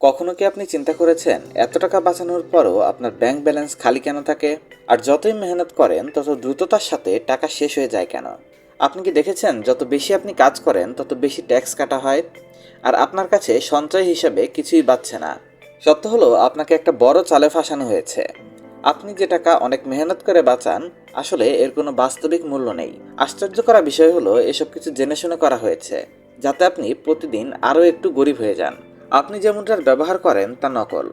কখনো কি আপনি চিন্তা করেছেন, এত টাকা বাঁচানোর পরও আপনার ব্যাংক ব্যালেন্স খালি কেন থাকে? আর যতই মেহনত করেন, তত দ্রুততার সাথে টাকা শেষ হয়ে যায় কেন? আপনি কি দেখেছেন, যত বেশি আপনি কাজ করেন, তত বেশি ট্যাক্স কাটা হয়? আর আপনার কাছে সঞ্চয় হিসাবে কিছুই বাঁচছে না। সত্য হলো, আপনাকে একটা বড় চালে ফাঁসানো হয়েছে। আপনি যে টাকা অনেক মেহনত করে বাঁচান, আসলে এর কোনো বাস্তবিক মূল্য নেই। আশ্চর্য করা বিষয় হলো, এসব কিছু জেনে শুনে করা হয়েছে, যাতে আপনি প্রতিদিন আরও একটু গরিব হয়ে যান। আপনি যেমনটার ব্যবহার করেন তা নকল।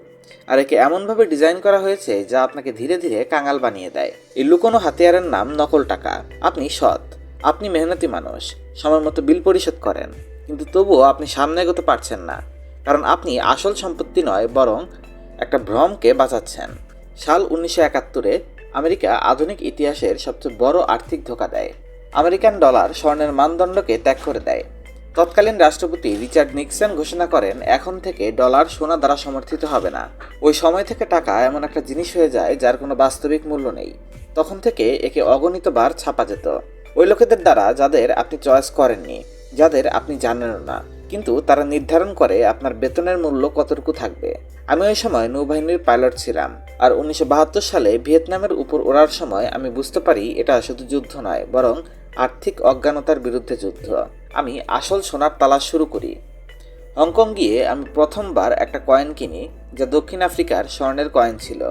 আর একে এমনভাবে ডিজাইন করা হয়েছে যা আপনাকে ধীরে ধীরে কাঙাল বানিয়ে দেয়। এই লুকোনো হাতিয়ারের নাম নকল টাকা। আপনি সৎ, আপনি মেহনতি মানুষ, সময় মতো বিল পরিশোধ করেন। কিন্তু তবুও আপনি সামনে এগোতে পারছেন না, কারণ আপনি আসল সম্পত্তি নয়, বরং একটা ভ্রমকে বাঁচাচ্ছেন। সাল উনিশশো একাত্তরে আমেরিকা আধুনিক ইতিহাসের সবচেয়ে বড় আর্থিক ধোকা দেয়। আমেরিকান ডলার স্বর্ণের মানদণ্ডকে ত্যাগ করে দেয়। তৎকালীন রাষ্ট্রপতি রিচার্ড নিক্সন ঘোষণা করেন, এখন থেকে ডলার সোনা দ্বারা সমর্থিত হবে না। ওই সময় থেকে টাকা এমন একটা জিনিস হয়ে যায় যার কোনো বাস্তবিক মূল্য নেই। তখন থেকে একে অগণিত বার ছাপা যেত। ওই লোকেদের দ্বারা যাদের আপনি চয়েস করেননি, যাদের আপনি জানেনও না, কিন্তু তারা নির্ধারণ করে আপনার বেতনের মূল্য কতটুকু থাকবে। আমি ওই সময় নৌবাহিনীর পাইলট ছিলাম, আর উনিশশো বাহাত্তর সালে ভিয়েতনামের উপর ওড়ার সময় আমি বুঝতে পারি এটা শুধু যুদ্ধ নয়, বরং আর্থিক অজ্ঞানতার বিরুদ্ধে যুদ্ধ। আমি আসল সোনার তালাশ শুরু করি। হংকং গিয়ে আমি প্রথমবার একটা কয়েন কিনি যা দক্ষিণ আফ্রিকার স্বর্ণের কয়েন ছিল,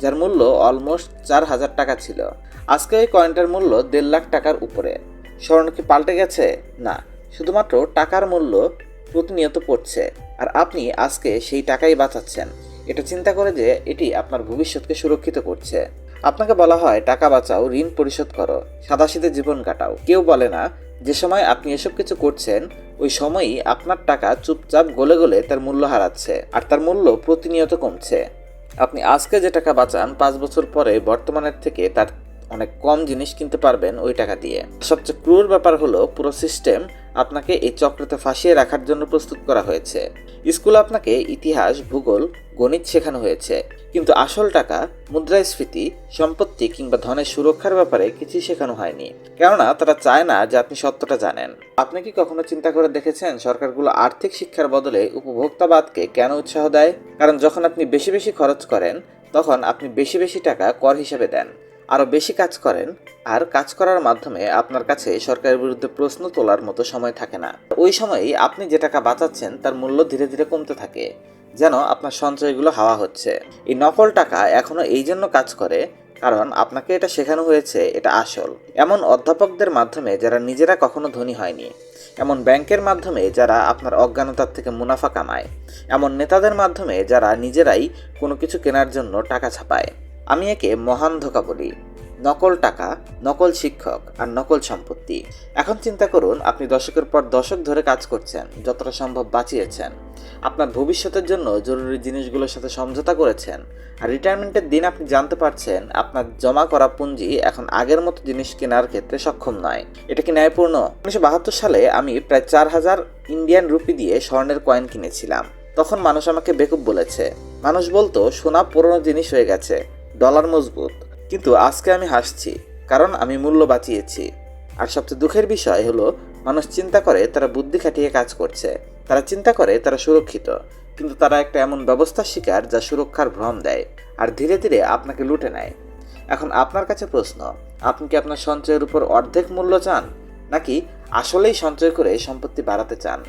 যার মূল্য অলমোস্ট চার হাজার টাকা ছিল। আজকে ওই কয়েনটার মূল্য দেড় লাখ টাকার উপরে। স্বর্ণ কি পাল্টে গেছে? না, শুধুমাত্র টাকার মূল্য প্রতিনিয়ত পড়ছে, আর আপনি আজকে সেই টাকাই বাঁচাচ্ছেন। এটা চিন্তা করে যে এটি আপনার ভবিষ্যৎকে সুরক্ষিত করছে। আপনাকে বলা হয়, টাকা বাঁচাও, ঋণ পরিশোধ করো, সাদাসিধে জীবন কাটাও। কেউ বলে না যে সময় আপনি এসব কিছু করছেন, ওই সময়ই আপনার টাকা চুপচাপ গলে গলে তার মূল্য হারাচ্ছে, আর তার মূল্য প্রতিনিয়ত কমছে। আপনি আজকে যে টাকা বাঁচান, পাঁচ বছর পরে বর্তমানের থেকে তার অনেক কম জিনিস কিনতে পারবেন ওই টাকা দিয়ে। সবচেয়ে ক্রুর ব্যাপার হলো, পুরো সিস্টেম আপনাকে এই চক্রতে ফাঁসিয়ে রাখার জন্য প্রস্তুত করা হয়েছে। স্কুল আপনাকে ইতিহাস, ভূগোল গণিত শেখানো হয়েছে। কিন্তু আসল টাকা, মুদ্রাস্ফীতি, সম্পত্তি কিংবা ধনের সুরক্ষার ব্যাপারে কিছুই শেখানো হয়নি। কেননা, তারা চায় না যে আপনি সত্যটা জানেন। আপনি কি কখনো চিন্তা করে দেখেছেন, সরকারগুলো আর্থিক শিক্ষার বদলে উপভোক্তাবাদকে কেন উৎসাহ দেয়? কারণ যখন আপনি বেশি বেশি খরচ করেন, তখন আপনি বেশি বেশি টাকা কর হিসেবে দেন। আরও বেশি কাজ করেন, আর কাজ করার মাধ্যমে আপনার কাছে সরকারের বিরুদ্ধে প্রশ্ন তোলার মতো সময় থাকে না। ওই সময়েই আপনি যে টাকা বাঁচাচ্ছেন, তার মূল্য ধীরে ধীরে কমতে থাকে। যেন আপনার সঞ্চয়গুলো হাওয়া হচ্ছে। এই নকল টাকা এখনও এই জন্য কাজ করে, কারণ আপনাকে এটা শেখানো হয়েছে, এটা আসল। এমন অধ্যাপকদের মাধ্যমে যারা নিজেরা কখনো ধনী হয়নি, এমন ব্যাংকের মাধ্যমে যারা আপনার অজ্ঞানতার থেকে মুনাফা কামায়, এমন নেতাদের মাধ্যমে যারা নিজেরাই কোনো কিছু কেনার জন্য টাকা ছাপায়। আমি একে মহান ধোকা বলি। নকল টাকা, নকল শিক্ষক আর নকল সম্পত্তি। এখন চিন্তা করুন, আপনি দশকের পর দশক ধরে কাজ করছেন, যতটা সম্ভব বাঁচিয়েছেন। আপনার ভবিষ্যতের জন্য জরুরি জিনিসগুলোর সাথে সমঝোতা করেছেন আর রিটায়ারমেন্টের দিন আপনি জানতে পারছেন, আপনার জমা করা পুঁজি এখন আগের মতো জিনিস কেনার ক্ষেত্রে সক্ষম নয়। এটা কি ন্যায়পূর্ণ? উনিশশো বাহাত্তর সালে আমি প্রায় চার হাজার ইন্ডিয়ান রুপি দিয়ে স্বর্ণের কয়েন কিনেছিলাম। তখন মানুষ আমাকে বেকুব বলেছে, মানুষ বলতো, সোনা পুরনো জিনিস হয়ে গেছে ডলার মজবুত। কিন্তু আজকে আমি হাসছি, কারণ আমি মূল্য বাঁচিয়েছি। আর সবচেয়ে দুঃখের বিষয় হলো, মানুষ চিন্তা করে তারা বুদ্ধি খাটিয়ে কাজ করছে। তারা চিন্তা করে তারা সুরক্ষিত। কিন্তু তারা একটা এমন ব্যবস্থার শিকার যা সুরক্ষার ভ্রম দেয়, আর ধীরে ধীরে আপনাকে লুটে নেয়। এখন আপনার কাছে প্রশ্ন, আপনি কি আপনার সঞ্চয়ের উপর অর্ধেক মূল্য চান? নাকি আসলেই সঞ্চয় করে সম্পত্তি বাড়াতে চান?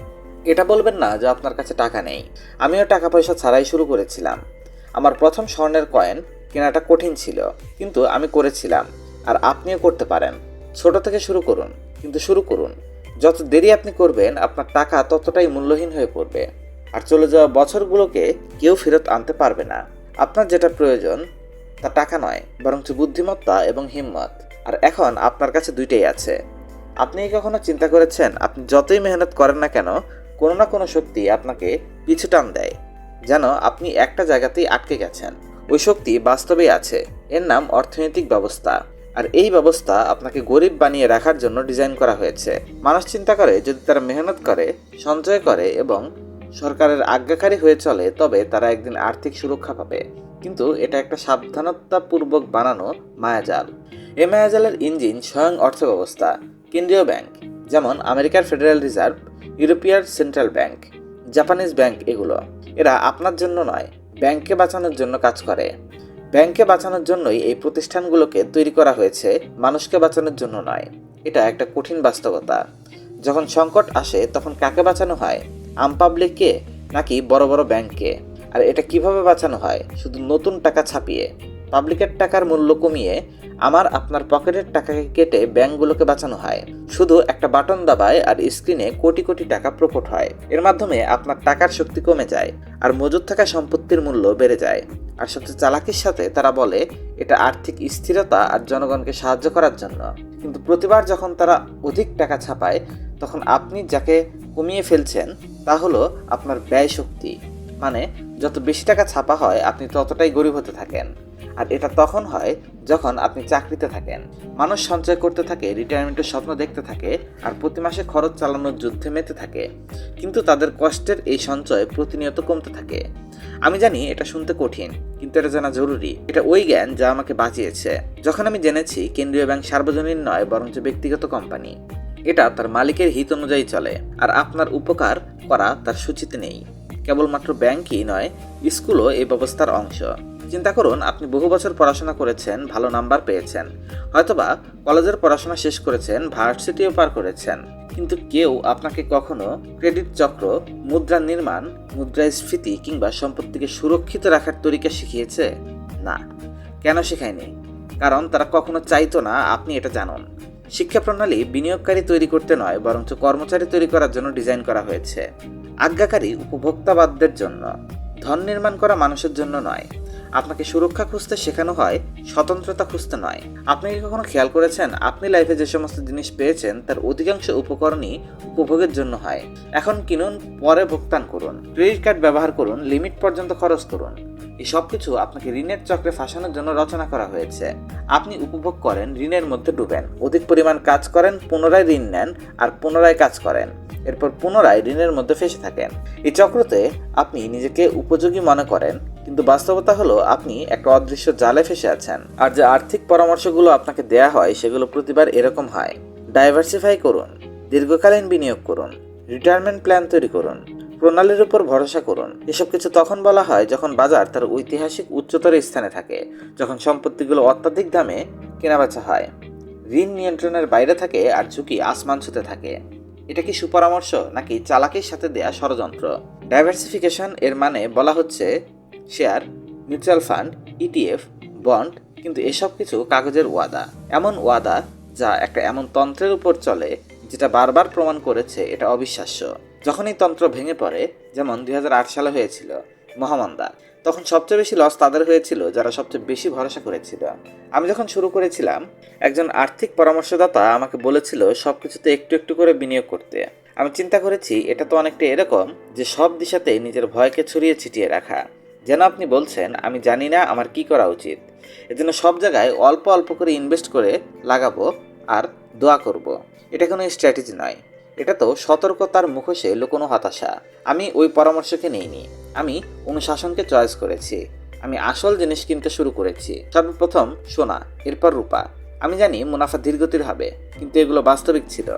এটা বলবেন না যে আপনার কাছে টাকা নেই। আমিও টাকা পয়সা ছাড়াই শুরু করেছিলাম। আমার প্রথম স্বর্ণের কয়েন কেনাটা কঠিন ছিল, কিন্তু আমি করেছিলাম। আর আপনিও করতে পারেন। ছোট থেকে শুরু করুন, কিন্তু শুরু করুন। যত দেরি আপনি করবেন, আপনার টাকা ততটাই মূল্যহীন হয়ে পড়বে। আর চলে যাওয়া বছরগুলোকে কেউ ফেরত আনতে পারবে না। আপনার যেটা প্রয়োজন, তা টাকা নয়, বরঞ্চ বুদ্ধিমত্তা এবং হিম্মত। আর এখন আপনার কাছে দুইটাই আছে। আপনি কখনো চিন্তা করেছেন, আপনি যতই মেহনত করেন না কেন, কোনো না কোনো শক্তি আপনাকে পিছু টান দেয়। যেন আপনি একটা জায়গাতেই আটকে গেছেন। ওই শক্তি বাস্তবেই আছে। এর নাম অর্থনৈতিক ব্যবস্থা। আর এই ব্যবস্থা আপনাকে গরিব বানিয়ে রাখার জন্য ডিজাইন করা হয়েছে। মানুষ চিন্তা করে, যদি তারা মেহনত করে, সঞ্চয় করে এবং সরকারের আজ্ঞাকারী হয়ে চলে, তবে তারা একদিন আর্থিক সুরক্ষা পাবে। কিন্তু এটা একটা সাবধানতাপূর্বক বানানো মায়াজাল। এই মায়াজালের ইঞ্জিন স্বয়ং অর্থব্যবস্থা, কেন্দ্রীয় ব্যাংক, যেমন আমেরিকার federal reserve European central bank, Japanese bank এগুলো। এরা আপনার জন্য নয় ব্যাংককে বাঁচানোর জন্য কাজ করে। ব্যাংককে বাঁচানোর জন্যই এই প্রতিষ্ঠানগুলোকে তৈরি করা হয়েছে, মানুষকে বাঁচানোর জন্য নয়। এটা একটা কঠিন বাস্তবতা। যখন সংকট আসে, তখন কাকে বাঁচানো হয়? আম পাবলিককে নাকি বড় বড় ব্যাংককে? আর এটা কীভাবে বাঁচানো হয়? শুধু নতুন টাকা ছাপিয়ে। পাবলিকের টাকার মূল্য কমিয়ে আমার আপনার পকেটের টাকাকে কেটে ব্যাংকগুলোকে বাঁচানো হয়। শুধু একটা বাটন দাবায় আর স্ক্রিনে কোটি কোটি টাকা প্রকট হয়। এর মাধ্যমে আপনার টাকার শক্তি কমে যায় আর মজুদ থাকা সম্পত্তির মূল্য বেড়ে যায়। আর সবচেয়ে চালাকির সাথে তারা বলে, এটা আর্থিক স্থিরতা আর জনগণকে সাহায্য করার জন্য। কিন্তু প্রতিবার যখন তারা অধিক টাকা ছাপায়, তখন আপনি যাকে কমিয়ে ফেলছেন, তা হলো আপনার ব্যয় শক্তি। মানে যত বেশি টাকা ছাপা হয়, আপনি ততটাই গরিব হতে থাকেন। আর এটা তখন হয় যখন আপনি চাকরিতে থাকেন। মানুষ সঞ্চয় করতে থাকে রিটায়ারমেন্টের স্বপ্ন দেখতে থাকে আর প্রতি মাসে খরচ চালানোর যুদ্ধে মেতে থাকে। কিন্তু তাদের কষ্টের এই সঞ্চয় প্রতিনিয়ত কমতে থাকে। আমি জানি এটা শুনতে কঠিন, কিন্তু এটা জানা জরুরি। এটা ওই জ্ঞান যা আমাকে বাঁচিয়েছে। যখন আমি জেনেছি, কেন্দ্রীয় ব্যাংক সার্বজনীন নয়, বরঞ্চ ব্যক্তিগত কোম্পানি। এটা তার মালিকের হিত অনুযায়ী চলে, আর আপনার উপকার করা তার সূচিতে নেই। কেবলমাত্র ব্যাংকই নয়, স্কুলও এই ব্যবস্থার অংশ। চিন্তা করুন, আপনি বহু বছর পড়াশোনা করেছেন, ভালো নাম্বার পেয়েছেন। হয়তোবা কলেজের পড়াশোনা শেষ করেছেন, ভার্সিটিও পার করেছেন। কিন্তু কেউ আপনাকে কখনো ক্রেডিট চক্র, মুদ্রা নির্মাণ মুদ্রাস্ফীতি কিংবা সম্পত্তিকে সুরক্ষিত রাখার তরিকা শিখিয়েছে? না। কেন শেখায়নি? কারণ তারা কখনো চাইতো না আপনি এটা জানুন। শিক্ষা প্রণালী বিনিয়োগকারী তৈরি করতে নয়, বরঞ্চ কর্মচারী তৈরি করার জন্য ডিজাইন করা হয়েছে। আজ্ঞাকারী, উপভোক্তাবাদদের জন্য। ধন নির্মাণ করা মানুষের জন্য নয়। আপনাকে সুরক্ষা খুঁজতে শেখানো হয়, স্বতন্ত্রতা খুঁজতে নয়। আপনি কি কখনো খেয়াল করেছেন, আপনি লাইফে যে সমস্ত জিনিস পেয়েছেন, তার অধিকাংশ উপকরণই উপভোগের জন্য হয়। এখন কিনুন, পরে ভুগতান করুন। ক্রেডিট কার্ড ব্যবহার করুন, লিমিট পর্যন্ত খরচ করুন। এই সব কিছু আপনাকে ঋণের চক্রে ফাঁসানোর জন্য রচনা করা হয়েছে। আপনি উপভোগ করেন, ঋণের মধ্যে ডুবেন। অধিক পরিমাণ কাজ করেন, পুনরায় ঋণ নেন আর পুনরায় কাজ করেন। এরপর পুনরায় ঋণের মধ্যে ফেসে থাকেন। এই চক্রতে আপনি নিজেকে উপযোগী মনে করেন কিন্তু বাস্তবতা হলো, আপনি একটা অদৃশ্য জালে ফেসে আছেন, আর যে আর্থিক পরামর্শগুলো আপনাকে দেয়া হয়, সেগুলো প্রতিবার এরকম হয়। ডাইভার্সিফাই করুন, দীর্ঘকালীন বিনিয়োগ করুন রিটায়ারমেন্ট প্ল্যান তৈরি করুন, প্রণালীর উপর ভরসা করুন। এসব কিছু তখন বলা হয় যখন বাজার তার ঐতিহাসিক উচ্চতর স্থানে থাকে, যখন সম্পত্তিগুলো অত্যাধিক দামে কেনাবেচা হয়। ঋণ নিয়ন্ত্রণের বাইরে থাকে, আর ঝুঁকি আসমান ছুতে থাকে। এটা কি সুপরামর্শ, নাকি চালাকির সাথে দেয়া ষড়যন্ত্র? ডাইভার্সিফিকেশন এর মানে বলা হচ্ছে share, mutual fund ETF bond, কিন্তু এসব কিছু কাগজের ওয়াদা। এমন ওয়াদা যা একটা এমন তন্ত্রের উপর চলে, যেটা বারবার প্রমাণ করেছে এটা অবিশ্বাস্য। যখন এই তন্ত্র ভেঙে পড়ে, যেমন দুই হাজার আট সালে হয়েছিল মহামন্দা, তখন সবচেয়ে বেশি লস তাদের হয়েছিল, যারা সবচেয়ে বেশি ভরসা করেছিল। আমি যখন শুরু করেছিলাম, একজন আর্থিক পরামর্শদাতা আমাকে বলেছিল সব কিছুতে একটু একটু করে বিনিয়োগ করতে। আমি চিন্তা করেছি, এটা তো অনেকটা এরকম যে সব দিশাতে নিজের ভয়কে ছড়িয়ে ছিটিয়ে রাখা। যেন আপনি বলছেন, আমি জানি না আমার কি করা উচিত। এজন্য সব জায়গায় অল্প অল্প করে ইনভেস্ট করে লাগাবো আর দোয়া করব। এটা কোনো স্ট্র্যাটেজি নয়। এটা তো সতর্কতার মুখোশে লুকোনো হতাশা। আমি ওই পরামর্শকে নিইনি। আমি অনুশাসনকে চয়েস করেছি। আমি আসল জিনিস কিনতে শুরু করেছি। সর্বপ্রথম সোনা, এরপর রূপা। আমি জানি মুনাফা ধীরগতির হবে, কিন্তু এগুলো বাস্তবিক ছিল।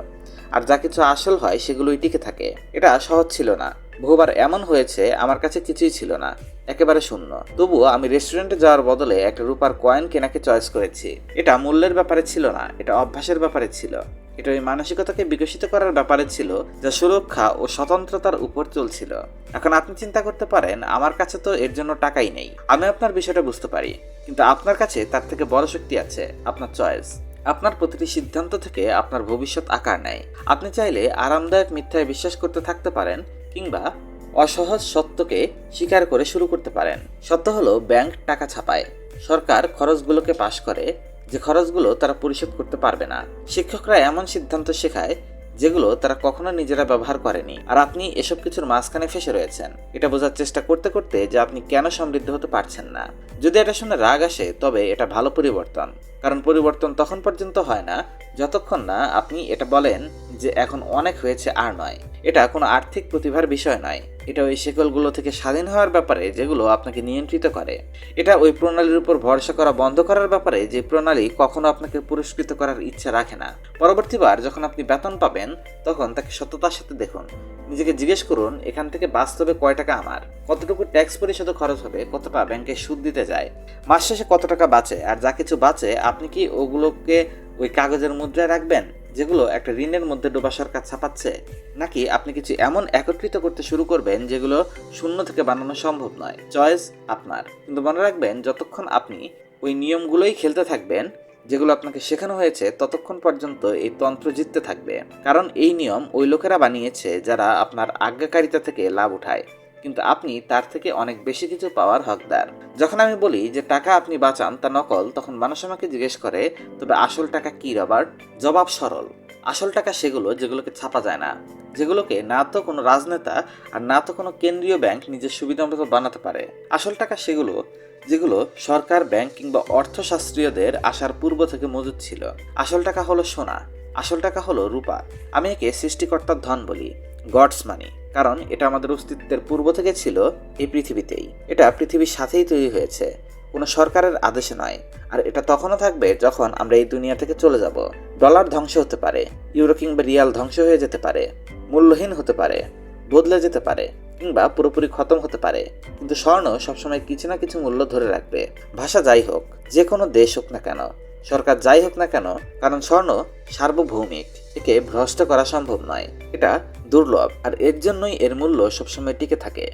আর যা কিছু আসল হয় সেগুলোই টিকে থাকে। এটা সহজ ছিল না। বহুবার এমন হয়েছে, আমার কাছে কিছুই ছিল না, একেবারে শূন্য। তবুও আমি রেস্টুরেন্টে যাওয়ার বদলে একটা রূপার কয়েন কেনাকে চয়েস করেছি। এটা মূল্যের ব্যাপারে ছিল না, এটা অভ্যাসের ব্যাপারে ছিল। এটা ওই মানসিকতাকে বিকশিত করার ব্যাপারে ছিল, যা সুরক্ষা ও স্বতন্ত্রতার উপর চলছিল। এখন আপনি চিন্তা করতে পারেন, আমার কাছে তো এর জন্য টাকাই নেই। আমি আপনার বিষয়টা বুঝতে পারি, কিন্তু আপনার কাছে তার থেকে বড় শক্তি আছে, আপনার চয়েস আপনার প্রতিটি সিদ্ধান্ত থেকে আপনার ভবিষ্যৎ আকার নেয়। আপনি চাইলে আরামদায়ক মিথ্যায় বিশ্বাস করতে থাকতে পারেন কিংবা অসহজ সত্যকে স্বীকার করে শুরু করতে পারেন। সত্য হলো ব্যাংক টাকা ছাপায়। সরকার খরচগুলোকে পাশ করে, যে খরচগুলো তারা পরিশোধ করতে পারবে না। শিক্ষকরা এমন সিদ্ধান্ত শেখায়, যেগুলো তারা কখনো নিজেরা ব্যবহার করেনি। আর আপনি এসব কিছুর মাঝখানে ফেসে রয়েছেন। এটা বোঝার চেষ্টা করতে করতে যে আপনি কেন সমৃদ্ধ হতে পারছেন না। যদি এটা শুনে রাগ আসে, তবে এটা ভালো পরিবর্তন। কারণ পরিবর্তন তখন পর্যন্ত হয় না, যতক্ষণ না আপনি এটা বলেন যে এখন অনেক হয়েছে আর নয়। এটা কোনো আর্থিক প্রতিভার বিষয় নয়। এটা ওই শেকলগুলো থেকে স্বাধীন হওয়ার ব্যাপারে যেগুলো আপনাকে নিয়ন্ত্রিত করে। এটা ওই প্রণালীর উপর ভরসা করা বন্ধ করার ব্যাপারে যে প্রণালী কখনো আপনাকে পুরস্কৃত করার ইচ্ছা রাখে না। পরবর্তীবার যখন আপনি বেতন পাবেন, তখন তাকে সততার সাথে দেখুন। নিজেকে জিজ্ঞেস করুন, এখান থেকে বাস্তবে কয় টাকা আমার? কতটুকু ট্যাক্স পরিশোধ খরচ হবে? কতটা ব্যাংকে সুদ দিতে যায়? মাস শেষে কত টাকা বাঁচে? আর যা কিছু বাঁচে, আপনি কি ওগুলোকে ওই কাগজের মুদ্রায় রাখবেন? যেগুলো একটা ঋণের মধ্যে ডোবা সরকার ছাপাচ্ছে? নাকি আপনি কিছু এমন একত্রিত করতে শুরু করবেন যেগুলো শূন্য থেকে বানানো সম্ভব নয়? চয়েস আপনার। কিন্তু মনে রাখবেন, যতক্ষণ আপনি ওই নিয়মগুলোই খেলতে থাকবেন, যেগুলো আপনাকে শেখানো হয়েছে, ততক্ষণ পর্যন্ত এই তন্ত্র জিততে থাকবে। কারণ এই নিয়ম ওই লোকেরা বানিয়েছে যারা আপনার আজ্ঞাকারিতা থেকে লাভ উঠায়। কিন্তু আপনি তার থেকে অনেক বেশি কিছু পাওয়ার হকদার। যখন আমি বলি যে টাকা আপনি বাঁচান, তা নকল, তখন মানুষ আমাকে জিজ্ঞেস করে, তবে আসল টাকা কি, রবার্ট? জবাব সরল। আসল টাকা সেগুলো যেগুলোকে ছাপা যায় না। যেগুলোকে না তো কোনো রাজনেতা আর না তো কোনো কেন্দ্রীয় ব্যাংক নিজের সুবিধা মতো বানাতে পারে। আসল টাকা সেগুলো, যেগুলো সরকার, ব্যাংক কিংবা অর্থশাস্ত্রীয়দের আসার পূর্ব থেকে মজুদ ছিল। আসল টাকা হলো সোনা, আসল টাকা হলো রূপা। আমি একে সৃষ্টিকর্তার ধন বলি, গডস মানি। কারণ এটা আমাদের অস্তিত্বের পূর্ব থেকে ছিল এই পৃথিবীতেই। এটা পৃথিবীর সাথেই তৈরি হয়েছে। কোনো সরকারের আদেশে নয়। আর এটা তখনও থাকবে যখন আমরা এই দুনিয়া থেকে চলে যাব। ডলার ধ্বংস হতে পারে, ইউরো কিংবা রিয়াল ধ্বংস হয়ে যেতে পারে, মূল্যহীন হতে পারে, বদলে যেতে পারে, কিংবা পুরোপুরি খতম হতে পারে। কিন্তু স্বর্ণ সবসময় কিছু না কিছু মূল্য ধরে রাখবে। ভাষা যাই হোক, যে কোনো দেশ হোক না কেন, সরকার যাই হোক না কেন, কারণ স্বর্ণ সার্বভৌমিক, একে ভ্রষ্ট করা সম্ভব নয়। এটা দুর্লভ আর এর জন্যই এর মূল্য সবসময় টিকে থাকে।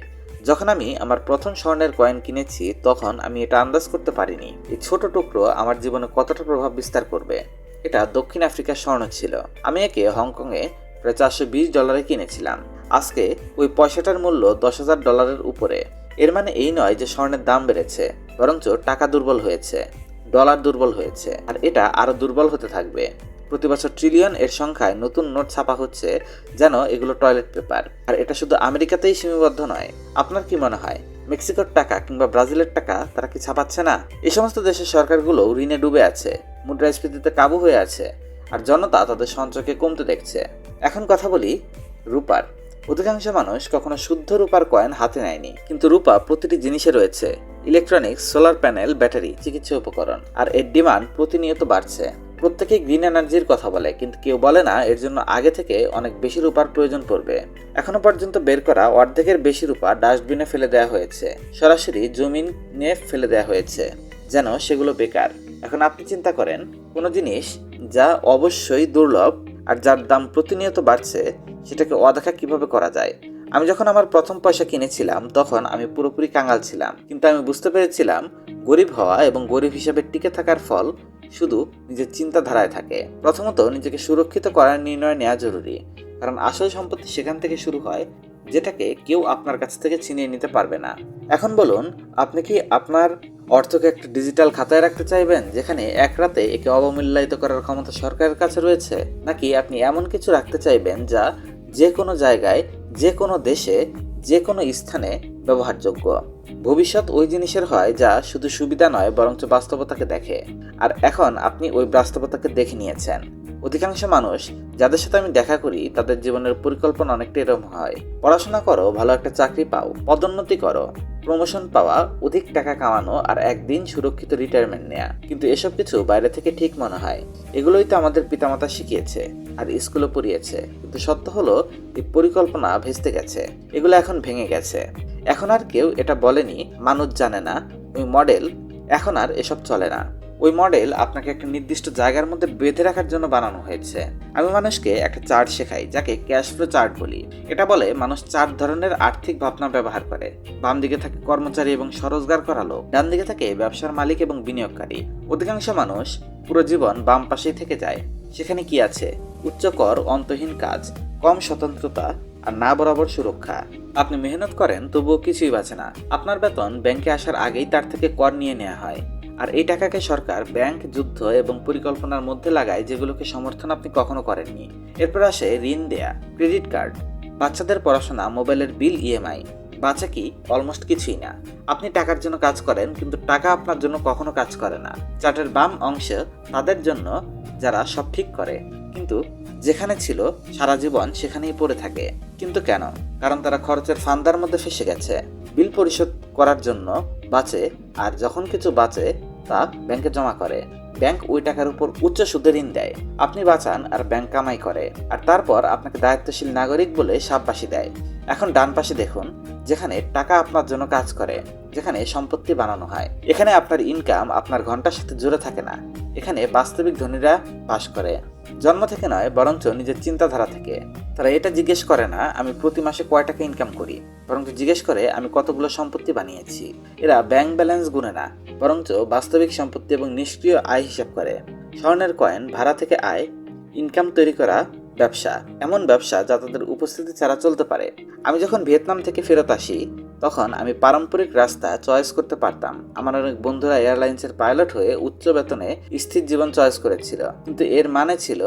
যখন আমি আমার প্রথম স্বর্ণের কয়েন কিনেছি, তখন আমি এটা আন্দাজ করতে পারিনি এই ছোট টুকরো আমার জীবনে কতটা প্রভাব বিস্তার করবে। এটা দক্ষিণ আফ্রিকার স্বর্ণ ছিল। আমি একে হংকংয়ে প্রায় চারশো বিশ ডলারে কিনেছিলাম। আজকে ওই পয়সাটার মূল্য দশ হাজার ডলারের উপরে। এর মানে এই নয় যে স্বর্ণের দাম বেড়েছে, বরঞ্চ টাকা দুর্বল হয়েছে ডলার দুর্বল হয়েছে, আর এটা আরও দুর্বল হতে থাকবে। প্রতি বছর ট্রিলিয়ন এর সংখ্যায় নতুন নোট ছাপা হচ্ছে যেন এগুলো টয়লেট পেপার আর এটা শুধু আমেরিকাতেই সীমাবদ্ধ নয়। আপনার কি মনে হয়, মেক্সিকোর টাকা কিংবা ব্রাজিলের টাকা তারা কি ছাপাচ্ছে না? এই সমস্ত দেশের সরকারগুলো ঋণে ডুবে আছে, মুদ্রাস্ফীতিতে কাবু হয়ে আছে, আর জনতা তাদের সঞ্চয়কে কমতে দেখছে। এখন কথা বলি রূপার। অধিকাংশ মানুষ কখনো শুদ্ধ রূপার কয়েন হাতে নেয়নি, কিন্তু রূপা প্রতিটি জিনিসে রয়েছে। ইলেকট্রনিক্স সোলার প্যানেল ব্যাটারি চিকিৎসা উপকরণ, আর এর ডিমান্ড প্রতিনিয়ত বাড়ছে। প্রত্যেকে গ্রিন এনার্জির কথা বলে, কিন্তু কেউ বলে না এর জন্য আগে থেকে অনেক বেশি রূপার প্রয়োজন পড়বে। এখনও পর্যন্ত বের করা অর্ধেকের বেশি রূপা ডাস্টবিনে ফেলে দেওয়া হয়েছে। সরাসরি জমিনে ফেলে দেওয়া হয়েছে, যেন সেগুলো বেকার। এখন আপনি চিন্তা করেন, কোনো জিনিস যা অবশ্যই দুর্লভ আর যার দাম প্রতিনিয়ত বাড়ছে, সেটাকে অদেখা কীভাবে করা যায়? আমি যখন আমার প্রথম পয়সা কিনেছিলাম, তখন আমি পুরোপুরি কাঙাল ছিলাম। কিন্তু আমি বুঝতে পেরেছিলাম, গরিব হওয়া এবং গরিব হিসেবে টিকে থাকার ফল শুধু নিজের চিন্তাধারায় থাকে। প্রথমত নিজেকে সুরক্ষিত করার নির্ণয় নেওয়া জরুরি। কারণ আসল সম্পত্তি সেখান থেকে শুরু হয়, যেটাকে কেউ আপনার কাছ থেকে ছিনিয়ে নিতে পারবে না। এখন বলুন, আপনি কি আপনার অর্থকে একটা ডিজিটাল খাতায় রাখতে চাইবেন, যেখানে এক রাতে একে অবমূল্যায়িত করার ক্ষমতা সরকারের কাছে রয়েছে? নাকি আপনি এমন কিছু রাখতে চাইবেন যা যে কোনো জায়গায় যে কোনো দেশে যে কোনো স্থানে ব্যবহারযোগ্য? ভবিষ্যৎ ওই জিনিসের হয় যা শুধু সুবিধা নয়, বরঞ্চ বাস্তবতাকে দেখে। আর এখন আপনি ওই বাস্তবতাকে দেখে নিয়েছেন। অধিকাংশ মানুষ যাদের সাথে আমি দেখা করি, তাদের জীবনের পরিকল্পনা অনেকটা এরকম হয়। পড়াশোনা করো, ভালো একটা চাকরি পাও, পদোন্নতি করো প্রমোশন পাওয়া, অধিক টাকা কামানো, আর একদিন সুরক্ষিত রিটায়ারমেন্ট নেওয়া কিন্তু এসব কিছু বাইরে থেকে ঠিক মনে হয়। এগুলোই তো আমাদের পিতামাতা শিখিয়েছে, আর স্কুলে পড়িয়েছে। কিন্তু সত্য হলো, এই পরিকল্পনা ভেস্তে গেছে। এগুলো এখন ভেঙে গেছে। এখন আর কেউ এটা বলেনি, মানুষ জানে না, ওই মডেল এখন আর এসব চলে না। ওই মডেল আপনাকে একটা নির্দিষ্ট জায়গার মধ্যে বেঁধে রাখার জন্য বানানো হয়েছে। আমি মানুষকে একটা চার্ট শেখাই, যাকে ক্যাশ ফ্লো চার্ট বলি। এটা বলে মানুষ চার ধরনের আর্থিক ভাবনা ব্যবহার করে। বাম দিকে থাকে কর্মচারী এবং স্বরোজগার করা লোক। ডান দিকে থাকে ব্যবসার মালিক এবং বিনিয়োগকারী। অধিকাংশ মানুষ পুরো জীবন বাম পাশেই থেকে যায়। সেখানে কি আছে? উচ্চ কর অন্তহীন কাজ, কম স্বতন্ত্রতা আর না বরাবর সুরক্ষা। আপনি মেহনত করেন, তবুও কিছুই বাঁচে না। আপনার বেতন ব্যাংকে আসার আগেই তার থেকে কর নিয়ে নেওয়া হয়। আর এই টাকাকে সরকার ব্যাংক, যুদ্ধ এবং পরিকল্পনার মধ্যে লাগায় যেগুলোকে সমর্থন আপনি কখনো করেননি। এরপর আসে ঋণ দেয়া, ক্রেডিট কার্ড, বাচ্চাদের পড়াশোনা, মোবাইলের বিল, ইএমআই। বাঁচা কি? অলমোস্ট কিছুই না। আপনি টাকার জন্য কাজ করেন, কিন্তু টাকা আপনার জন্য কখনো কাজ করে না। চার্টের বাম অংশ তাদের জন্য, যারা সব ঠিক করে। কিন্তু যেখানে ছিল, সারা জীবন সেখানেই পড়ে থাকে। কিন্তু কেন? কারণ তারা খরচের ফান্দার মধ্যে ফেসে গেছে। বিল পরিশোধ করার জন্য বাঁচে, আর যখন কিছু বাঁচে, তা ব্যাংকে জমা করে। ব্যাংক ওই টাকার উপর উচ্চ সুদে ঋণ দেয়। আপনি বাঁচান, আর ব্যাংক কামাই করে। আর তারপর আপনাকে দায়িত্বশীল নাগরিক বলে সাববাসী দেয়। এখন ডান পাশে দেখুন, যেখানে টাকা আপনার জন্য কাজ করে, যেখানে সম্পত্তি বানানো হয়। এখানে আপনার ইনকাম আপনার ঘণ্টার সাথে জুড়ে থাকে না। এখানে বাস্তবিক ধনীরা বাস করে। জন্ম থেকে নয়, বরঞ্চ নিজের চিন্তাধারা থেকে। তারা এটা জিজ্ঞেস করে না, আমি প্রতি মাসে কয় টাকা ইনকাম করি। বরঞ্চ জিজ্ঞেস করে, আমি কতগুলো সম্পত্তি বানিয়েছি। এরা ব্যাংক ব্যালেন্স গুনে না, বরঞ্চ বাস্তবিক সম্পত্তি এবং নিষ্ক্রিয় আয় হিসাব করে। স্বর্ণের কয়েন ভাড়া থেকে আয় ইনকাম তৈরি করা ব্যবসা, এমন ব্যবসা যা তাদের উপস্থিতি ছাড়া চলতে পারে। আমি যখন ভিয়েতনাম থেকে ফেরত আসি, তখন আমি পারম্পরিক রাস্তা চয়েস করতে পারতাম। আমার অনেক বন্ধুরা এয়ারলাইন্সের পাইলট হয়ে উচ্চ বেতনে স্থির জীবন চয়েস করেছিল। কিন্তু এর মানে ছিল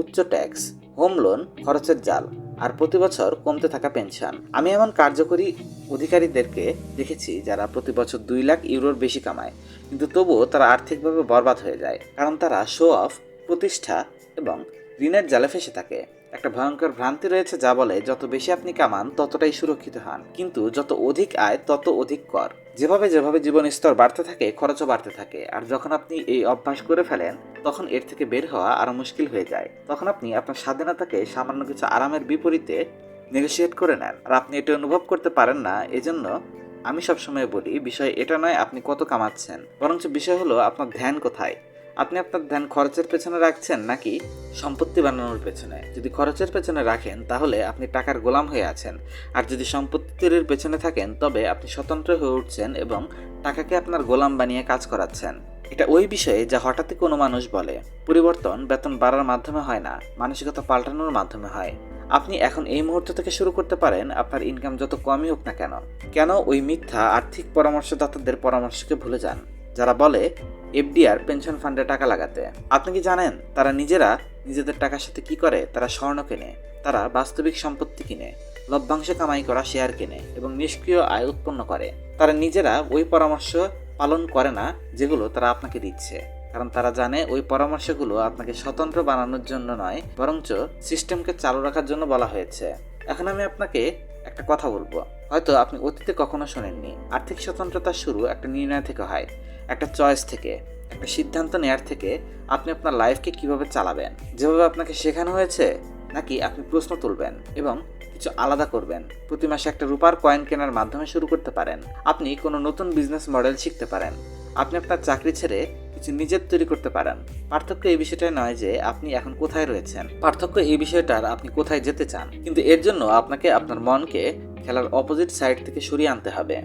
উচ্চ ট্যাক্স, হোম লোন, খরচের জাল, আর প্রতি বছর কমতে থাকা পেনশন। আমি এমন কার্যকরী অধিকারীদেরকে দেখেছি যারা প্রতি বছর দুই লাখ ইউরোর বেশি কামায়। কিন্তু তবুও তারা আর্থিকভাবে বরবাদ হয়ে যায়, কারণ তারা শো অফ প্রতিষ্ঠা এবং ঋণের জালে ফেসে থাকে। একটা ভয়ঙ্কর ভ্রান্তি রয়েছে যা বলে, যত বেশি আপনি কামান, ততটাই সুরক্ষিত হন। কিন্তু যত অধিক আয়, তত অধিক কর। যেভাবে যেভাবে জীবন স্তর বাড়তে থাকে, খরচও বাড়তে থাকে। আর যখন আপনি এই অভ্যাস করে ফেলেন, তখন এর থেকে বের হওয়া আরও মুশকিল হয়ে যায়। তখন আপনি আপনার স্বাধীনতাকে সামান্য কিছু আরামের বিপরীতে নেগোসিয়েট করে নেন। আর আপনি এটা অনুভব করতে পারেন না। এজন্য আমি সবসময় বলি, বিষয় এটা নয় আপনি কত কামাচ্ছেন। বরঞ্চ বিষয় হলো আপনার ধ্যান কোথায়। আপনি আপনার ধ্যান খরচের পেছনে রাখছেন নাকি সম্পত্তি বানানোর পেছনে? যদি খরচের পেছনে রাখেন, তাহলে আপনি টাকার গোলাম হয়ে আছেন। আর যদি সম্পত্তি তৈরির পেছনে থাকেন, তবে আপনি স্বতন্ত্র হয়ে উঠছেন এবং টাকাকে আপনার গোলাম বানিয়ে কাজ করাচ্ছেন। এটা ওই বিষয়ে যা হঠাৎই কোনো মানুষ বলে। পরিবর্তন বেতন বাড়ার মাধ্যমে হয় না, মানসিকতা পাল্টানোর মাধ্যমে হয়। আপনি এখন এই মুহূর্ত থেকে শুরু করতে পারেন, আপনার ইনকাম যত কমই হোক না কেন। কেন ওই মিথ্যা আর্থিক পরামর্শদাতাদের পরামর্শকে ভুলে যান? যারা বলে এফডিআর পেনশন ফান্ডে টাকা লাগাতে। আপনি কি জানেন তারা নিজেরা নিজেদের টাকার সাথে কি করে? তারা স্বর্ণ কেনে, তারা বাস্তবিক সম্পত্তি কিনে, লভ্যাংশ কামাই করা শেয়ার কেনে এবং নিষ্ক্রিয় আয় উৎপন্ন করে। তারা নিজেরা ওই পরামর্শ পালন করে না যেগুলো তারা আপনাকে দিচ্ছে। কারণ তারা জানে ওই পরামর্শগুলো আপনাকে স্বতন্ত্র বানানোর জন্য নয়, বরঞ্চ সিস্টেমকে চালু রাখার জন্য বলা হয়েছে। এখন আমি আপনাকে একটা কথা বলব। হয়তো আপনি অতীতে কখনো শোনেননি। আর্থিক স্বতন্ত্রতার শুরু একটা নির্ণয় থেকে হয়। একটা চয়েস থেকে, একটা সিদ্ধান্ত নেয়ার থেকে আপনি আপনার লাইফকে কীভাবে চালাবেন? যেভাবে আপনাকে শেখানো হয়েছে, নাকি আপনি প্রশ্ন তুলবেন এবং কিছু আলাদা করবেন? প্রতি মাসে একটা রূপার কয়েন কেনার মাধ্যমে শুরু করতে পারেন। আপনি কোনো নতুন বিজনেস মডেল শিখতে পারেন। আপনি আপনার চাকরি ছেড়ে কিছু নিজের তৈরি করতে পারেন। পার্থক্য এই বিষয়টাই নয় যে আপনি এখন কোথায় রয়েছেন। পার্থক্য এই বিষয়টার আপনি কোথায় যেতে চান। কিন্তু এর জন্য আপনাকে আপনার মনকে খেলার অপোজিট সাইড থেকে সরিয়ে আনতে হবে।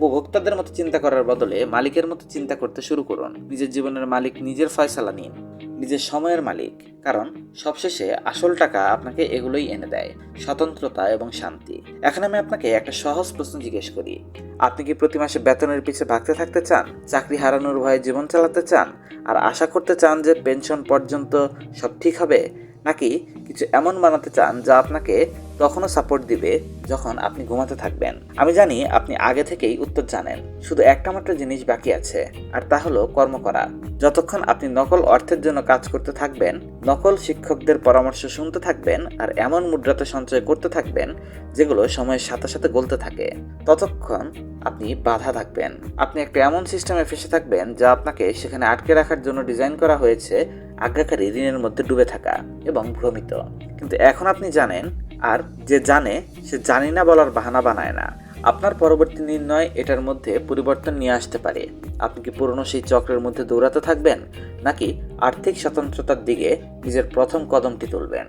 উপভোক্তাদের মতো চিন্তা করার বদলে মালিকের মতো চিন্তা করতে শুরু করুন। নিজের জীবনের মালিক নিজের ফয়সালা নিন, নিজের সময়ের মালিক। কারণ সবশেষে আসল টাকা আপনাকে এগুলোই এনে দেয়, স্বতন্ত্রতা এবং শান্তি। এখন আমি আপনাকে একটা সহজ প্রশ্ন জিজ্ঞেস করি। আপনি কি প্রতি মাসে বেতনের পিছে ভাগতে থাকতে চান, চাকরি হারানোর ভয়ে জীবন চালাতে চান? আর আশা করতে চান যে পেনশন পর্যন্ত সব ঠিক হবে? নাকি কিছু এমন বানাতে চান যা আপনাকে তখনও সাপোর্ট দিবে যখন আপনি ঘুমাতে থাকবেন? আমি জানি আপনি আগে থেকেই উত্তর জানেন। শুধু একটা মাত্র জিনিস বাকি আছে, আর তা হলো কর্ম করা। যতক্ষণ আপনি নকল অর্থের জন্য কাজ করতে থাকবেন, নকল শিক্ষকদের পরামর্শ শুনতে থাকবেন, আর এমন মুদ্রাতে সঞ্চয় করতে থাকবেন, যেগুলো সময়ের সাথে সাথে গলতে থাকে, ততক্ষণ আপনি বাধা থাকবেন। আপনি একটা এমন সিস্টেমে ফেসে থাকবেন যা আপনাকে সেখানে আটকে রাখার জন্য ডিজাইন করা হয়েছে আজ্ঞাকারী ঋণের মধ্যে ডুবে থাকা এবং ভ্রমিত। কিন্তু এখন আপনি জানেন, আর যে জানে, সে জানি না বলার বাহানা বানায় না। আপনার পরবর্তী নির্ণয় এটার মধ্যে পরিবর্তন নিয়ে আসতে পারে। আপনি কি পুরনো সেই চক্রের মধ্যে দৌড়াতে থাকবেন, নাকি আর্থিক স্বতন্ত্রতার দিকে নিজের প্রথম কদমটি তুলবেন?